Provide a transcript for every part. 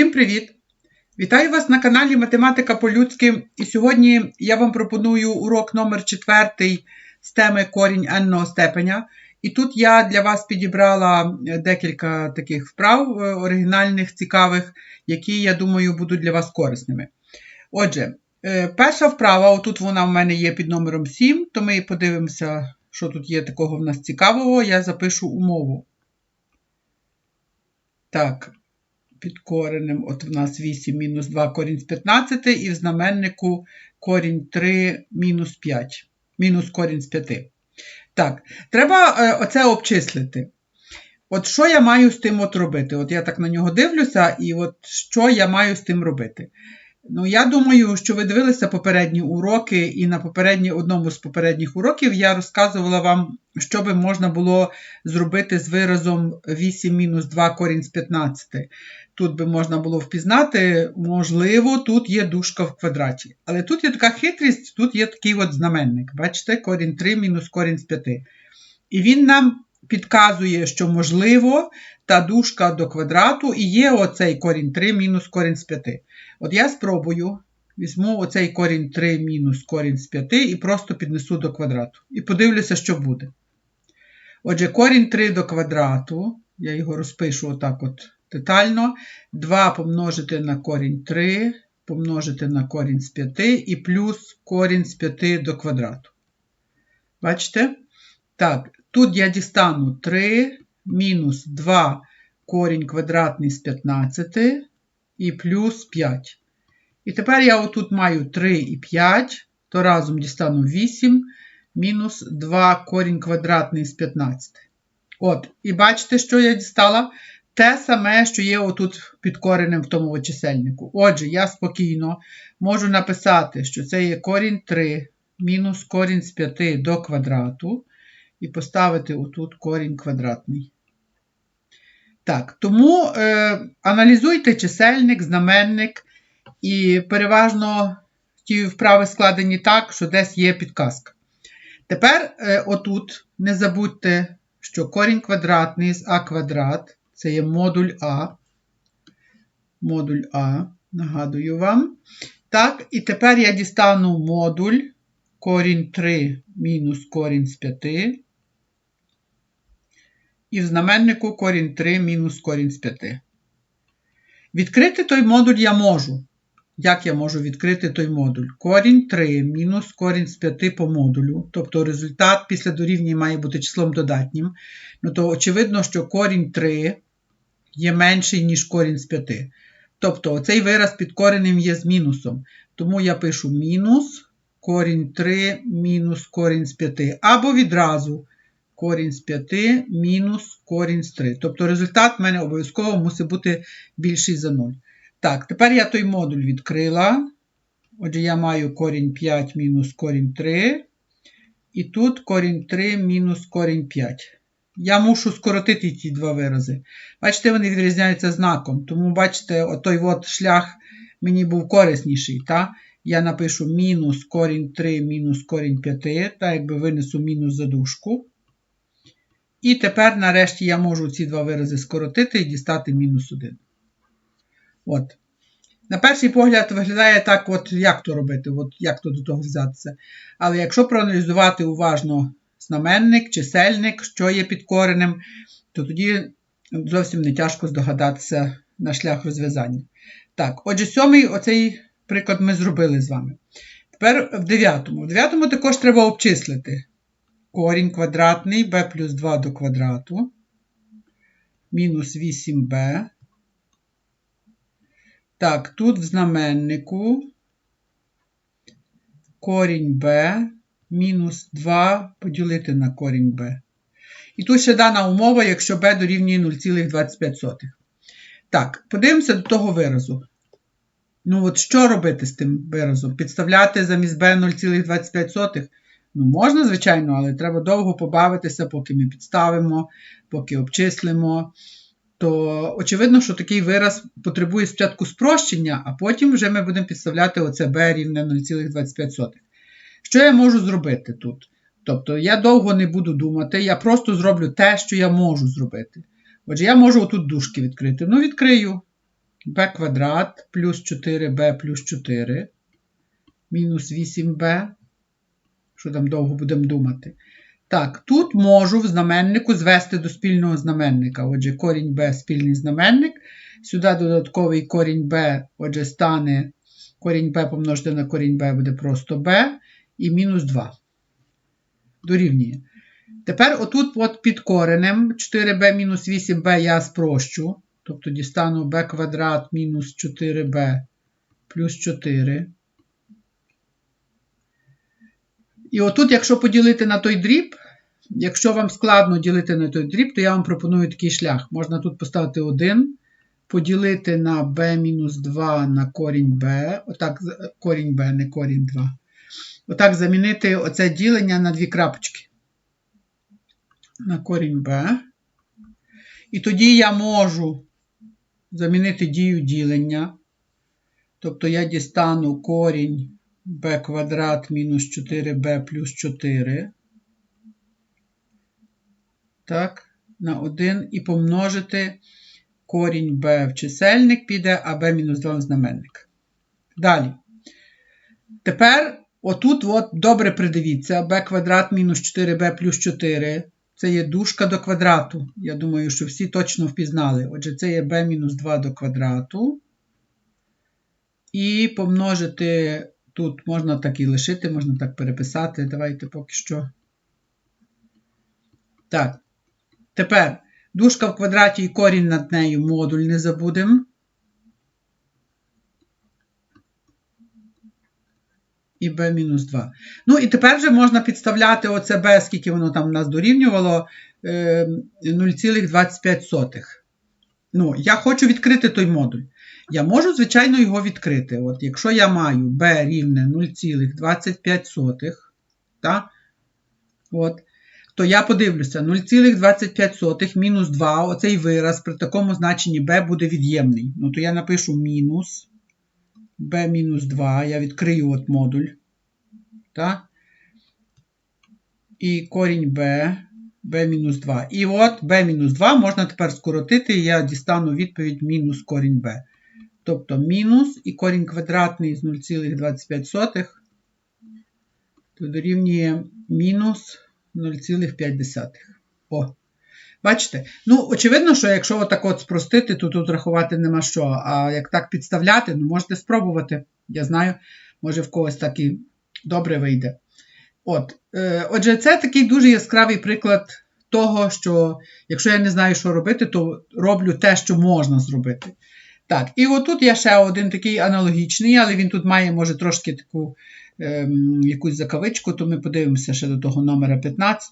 Всім привіт! Вітаю вас на каналі Математика по-людськи. І сьогодні я вам пропоную урок номер 4 з теми корінь n степеня. І тут я для вас підібрала декілька таких вправ е, оригінальних, цікавих, які, я думаю, будуть для вас корисними. Отже, е, перша вправа, отут вона в мене є під номером 7, то ми подивимося, що тут є такого в нас цікавого. Я запишу умову. Так, під коренем, от в нас 8 мінус 2 корінь з 15, і в знаменнику корінь 3 мінус 5, мінус корінь з 5. Так, треба е, оце обчислити. От що я маю з тим от робити? От я так на нього дивлюся, і от що я маю з тим робити? Ну, я думаю, що ви дивилися попередні уроки, і на попередні, одному з попередніх уроків я розказувала вам, що би можна було зробити з виразом 8 мінус 2 корінь з 15. Тут би можна було впізнати, можливо, тут є дужка в квадраті. Але тут є така хитрість, тут є такий от знаменник. Бачите, корінь 3 мінус корінь з 5. І він нам підказує, що можливо та дужка до квадрату і є оцей корінь 3 мінус корінь з 5. От я спробую, візьму оцей корінь 3 мінус корінь з 5 і просто піднесу до квадрату. І подивлюся, що буде. Отже, корінь 3 до квадрату, я його розпишу отак от детально. 2 помножити на корінь 3, помножити на корінь з 5 і плюс корінь з 5 до квадрату. Бачите? Так, тут я дістану 3 мінус 2 корінь квадратний з 15 і плюс 5. І тепер я отут маю 3 і 5, то разом дістану 8 мінус 2 корінь квадратний з 15. От, і бачите, що я дістала? Те саме, що є отут під коренем в тому чисельнику. Отже, я спокійно можу написати, що це є корінь 3 мінус корінь з 5 до квадрату, і поставити отут корінь квадратний. Так, тому е, аналізуйте чисельник, знаменник, і переважно ті вправи складені так, що десь є підказка. Тепер, е, отут, не забудьте, що корінь квадратний з а квадрат це є модуль А. Модуль А, нагадую вам. Так, і тепер я дістану модуль корінь 3 мінус корінь з 5. І в знаменнику корінь 3 мінус корінь з 5. Відкрити той модуль я можу. Як я можу відкрити той модуль? Корінь 3 мінус корінь з 5 по модулю. Тобто результат після дорівнює має бути числом додатнім. Ну, то очевидно, що корінь 3 є менший, ніж корінь з 5. Тобто цей вираз під коренем є з мінусом. Тому я пишу мінус корінь 3 мінус корінь з 5. Або відразу корінь з 5 мінус корінь з 3. Тобто результат в мене обов'язково мусить бути більший за 0. Так, тепер я той модуль відкрила. Отже, я маю корінь 5 мінус корінь 3. І тут корінь 3 мінус корінь 5. Я мушу скоротити ті два вирази. Бачите, вони відрізняються знаком. Тому, бачите, отой от шлях мені був корисніший. Та? Я напишу мінус корінь 3 мінус корінь 5, так якби винесу мінус задушку. І тепер, нарешті, я можу ці два вирази скоротити і дістати мінус 1. От. На перший погляд, виглядає так, от як то робити, от як то до того взятися. Але якщо проаналізувати уважно знаменник, чисельник, що є під коренем, то тоді зовсім не тяжко здогадатися на шлях розв'язання. Так, отже, сьомий оцей приклад ми зробили з вами. Тепер в дев'ятому. В дев'ятому також треба обчислити корінь квадратний b плюс 2 до квадрату, мінус 8b. Так, тут в знаменнику корінь b мінус 2 поділити на корінь b. І тут ще дана умова, якщо b дорівнює 0,25. Так, подивимося до того виразу. Ну, от що робити з тим виразом? Підставляти замість b 0,25? Ну, можна, звичайно, але треба довго побавитися, поки ми підставимо, поки обчислимо. То очевидно, що такий вираз потребує спочатку спрощення, а потім вже ми будемо підставляти оце b рівне 0,25. Що я можу зробити тут? Тобто я довго не буду думати, я просто зроблю те, що я можу зробити. Отже, я можу отут дужки відкрити. Ну, відкрию. b квадрат плюс 4b плюс 4 мінус 8b. Що там довго будемо думати? Так, тут можу в знаменнику звести до спільного знаменника. Отже, корінь b спільний знаменник. Сюди додатковий корінь b, отже, стане корінь b помножити на корінь b буде просто b і мінус 2. Дорівнює. Тепер отут от під коренем 4b мінус 8b я спрощу. Тобто дістану b квадрат мінус 4b плюс 4. І отут, якщо поділити на той дріб, якщо вам складно ділити на той дріб, то я вам пропоную такий шлях. Можна тут поставити 1, поділити на b-2 на корінь b. Отак, корінь b, не корінь 2. Отак замінити оце ділення на дві крапочки. На корінь b. І тоді я можу замінити дію ділення. Тобто я дістану корінь b квадрат мінус 4b плюс 4. Так, на 1 і помножити корінь b в чисельник піде, а b мінус 2 в знаменник. Далі. Тепер, отут от, добре придивіться, b квадрат мінус 4b плюс 4. Це є дужка до квадрату. Я думаю, що всі точно впізнали. Отже, це є b мінус 2 до квадрату. І помножити тут можна так і лишити, можна так переписати. Давайте поки що. Так. Тепер дужка в квадраті і корінь над нею модуль не забудемо. І b-2. Ну, і тепер вже можна підставляти оце b, скільки воно там нас дорівнювало 0,25. Ем, ну, я хочу відкрити той модуль. Я можу, звичайно, його відкрити. От Якщо я маю b рівне 0,25, так, от, то я подивлюся, 0,25 мінус 2, оцей вираз при такому значенні b буде від'ємний. Ну, то я напишу мінус b-2, я відкрию от модуль. Так? І корінь b, b-2. І от b-2 можна тепер скоротити, і я дістану відповідь мінус корінь b. Тобто мінус і корінь квадратний з 0,25, то дорівнює мінус 0,5. О, Бачите? Ну, очевидно, що якщо отак от спростити, то тут рахувати нема що. А як так підставляти, ну можете спробувати. Я знаю, може в когось так і добре вийде. От, е, Отже, це такий дуже яскравий приклад того, що якщо я не знаю, що робити, то роблю те, що можна зробити. Так, і отут є ще один такий аналогічний, але він тут має, може, трошки таку ем, якусь закавичку, то ми подивимося ще до того номера 15.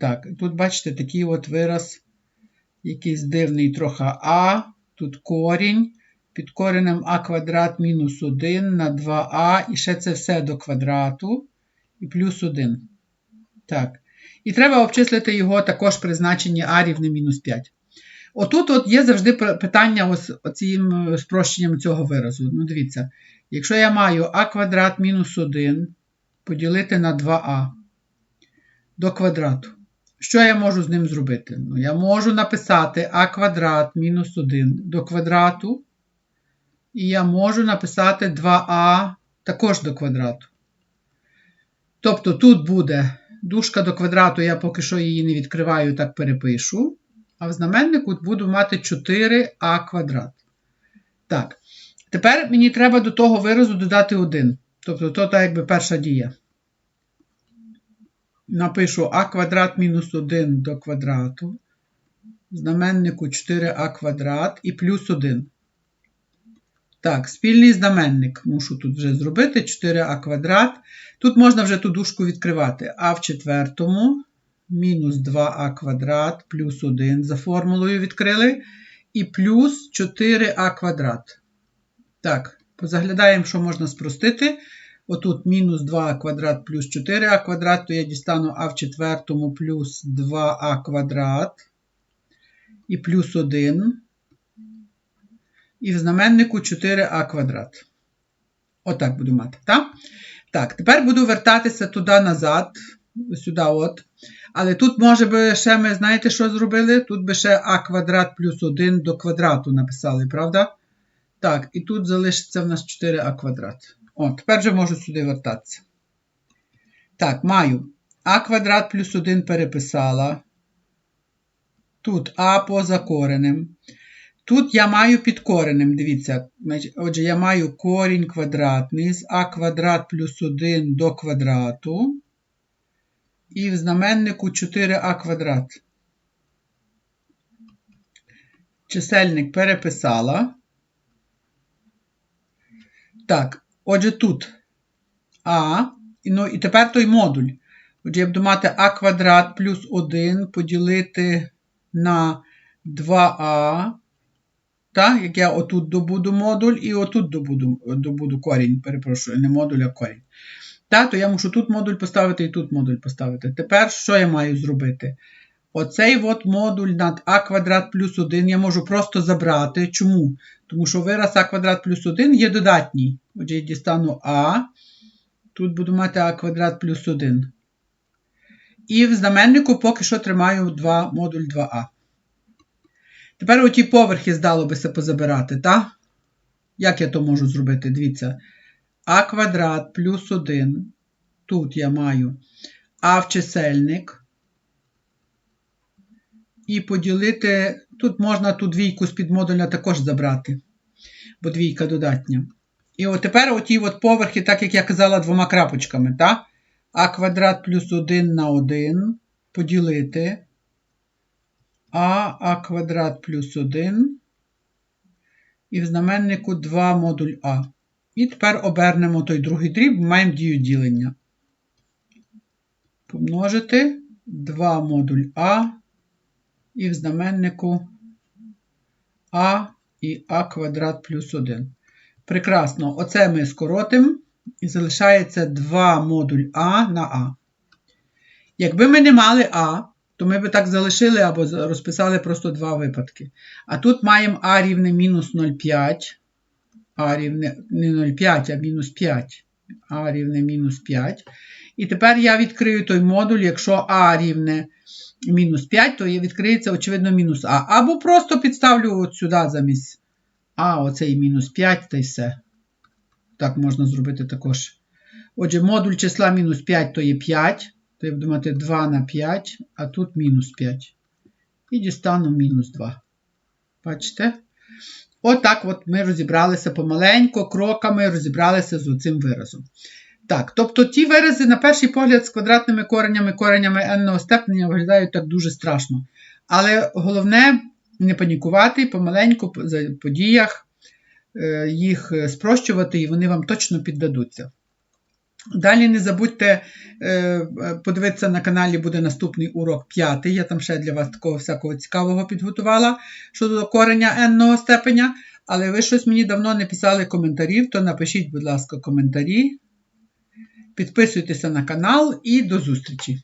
Так, тут, бачите, такий от вираз, якийсь дивний трохи А. Тут корінь. Під коренем А квадрат мінус 1 на 2а, і ще це все до квадрату, і плюс 1. Так. І треба обчислити його також при значенні А рівне мінус 5. Отут от є завжди питання ось цим спрощенням цього виразу. Ну, дивіться, якщо я маю а квадрат мінус 1 поділити на 2а до квадрату. Що я можу з ним зробити? Ну, Я можу написати а квадрат мінус 1 до квадрату. І я можу написати 2а також до квадрату. Тобто тут буде дужка до квадрату, я поки що її не відкриваю, так перепишу. А в знаменнику буду мати 4а квадрат. Так. Тепер мені треба до того виразу додати 1. Тобто, то так якби перша дія напишу а квадрат мінус 1 до квадрату. Знаменнику 4а квадрат і плюс 1. Так, спільний знаменник мушу тут вже зробити 4а квадрат. Тут можна вже ту дужку відкривати. А в четвертому мінус 2а квадрат плюс 1 за формулою відкрили. І плюс 4а квадрат. Так, позаглядаємо, що можна спростити. Отут мінус 2 квадрат плюс 4а квадрат, то я дістану а в четвертому плюс 2а квадрат і плюс 1. І в знаменнику 4а квадрат. Отак буду мати. так? Так, тепер буду вертатися туди назад. сюди от. Але тут, може би, ще ми, знаєте, що зробили? Тут би ще а квадрат плюс 1 до квадрату написали, правда? Так, і тут залишиться в нас 4а квадрат. О, тепер вже можу сюди вертатися. Так, маю а квадрат плюс 1 переписала. Тут а поза коренем. Тут я маю під коренем, дивіться. Отже, я маю корінь квадратний з а квадрат плюс 1 до квадрату. І в знаменнику 4а квадрат. Чисельник переписала. Так, отже, тут А. Ну, і тепер той модуль. Отже, я буду мати а квадрат плюс 1 поділити на 2а. Так, як я отут добуду модуль і отут добуду добуду корінь. Перепрошую, не модуль, а корінь. Так, то я мушу тут модуль поставити і тут модуль поставити. Тепер що я маю зробити? Оцей от модуль над а квадрат плюс 1 я можу просто забрати. Чому? Тому що вираз а квадрат плюс 1 є додатній. Отже, я дістану А. Тут буду мати а квадрат плюс 1. І в знаменнику поки що тримаю 2, модуль 2а. Тепер оті поверхи здало би позабирати, так? Як я то можу зробити? Дивіться. А квадрат плюс 1. Тут я маю А в чисельник. І поділити. Тут можна ту двійку з підмодуля також забрати, бо двійка додатня. І от тепер оті от поверхи, так як я казала, двома крапочками, так? А квадрат плюс 1 на 1 поділити а, а квадрат плюс 1. І в знаменнику 2 модуль А. І тепер обернемо той другий дріб, маємо дію ділення. Помножити 2 модуль А. І в знаменнику А і А квадрат плюс 1. Прекрасно. Оце ми скоротимо. І залишається 2 модуль А на А. Якби ми не мали А, то ми би так залишили або розписали просто два випадки. А тут маємо А рівне мінус 0,5. А рівне не 0,5, а мінус 5. А рівне мінус 5. І тепер я відкрию той модуль, якщо А рівне мінус 5, то відкриється, очевидно, мінус А. Або просто підставлю от сюди замість А, оцей мінус 5 та й все. Так можна зробити також. Отже, модуль числа мінус 5 то є 5. То я буду мати 2 на 5, а тут мінус 5. І дістану мінус 2. Бачите? Отак от, от ми розібралися помаленько, кроками розібралися з цим виразом. Так, тобто ті вирази, на перший погляд, з квадратними коренями, коренями n-ного степеня виглядають так дуже страшно. Але головне не панікувати, помаленьку по діях е, їх спрощувати, і вони вам точно піддадуться. Далі не забудьте е, подивитися на каналі, буде наступний урок п'ятий. Я там ще для вас такого всякого цікавого підготувала щодо кореня n-ного степеня. Але ви щось мені давно не писали коментарів, то напишіть, будь ласка, коментарі. Підписуйтеся на канал і до зустрічі!